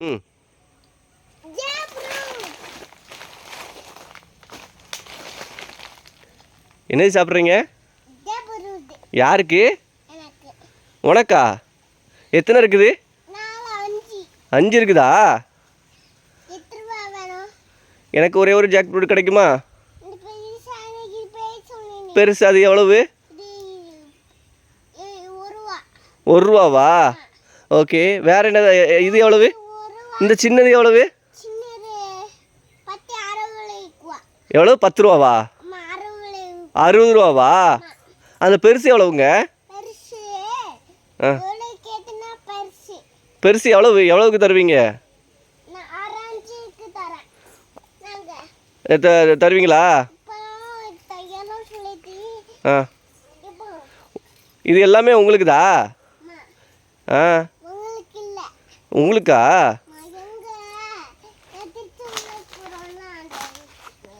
ம். என்னது சாப்பிட்றீங்க? யாருக்கு? உனக்கா? எத்தனை இருக்குது? அஞ்சு இருக்குதா? எனக்கு ஒரே ஒரு ஜாக் ஃப்ரூட் கிடைக்குமா? பெருசு அது எவ்வளவு? ஒரு ரூபாவா? ஓகே. வேற என்ன இது எவ்வளவு? இந்த சின்னது எவ்வளவு? சின்னது பத்து ரூபாவா? அறுபது ரூபாவா? அந்த பெருசு எவ்வளவுங்க? பெருசு எவ்வளோ எவ்வளவு எவ்வளவுக்கு தருவீங்க? தருவீங்களா? ஆ. இது எல்லாமே உங்களுக்குதா? ஆ. உங்களுக்கு?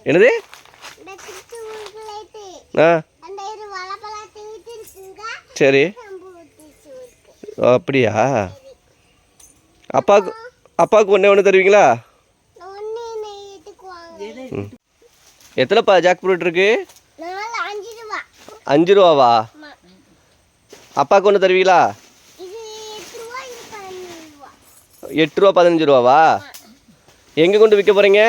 என்னது? ஆ. சரி. அப்படியா? அப்பாவுக்கு அப்பாவுக்கு ஒன்றே ஒன்று தருவீங்களா? எத்தனைப்பா ஜாக் ஃப்ரூட் இருக்கு? நாலு அஞ்சு ரூபா. அஞ்சு ரூபாவா. அப்பாவுக்கு ஒன்று தருவீங்களா? எட்டு ரூபா பதினஞ்சு ரூபாவா? எங்கே கொண்டு விற்க போகிறீங்க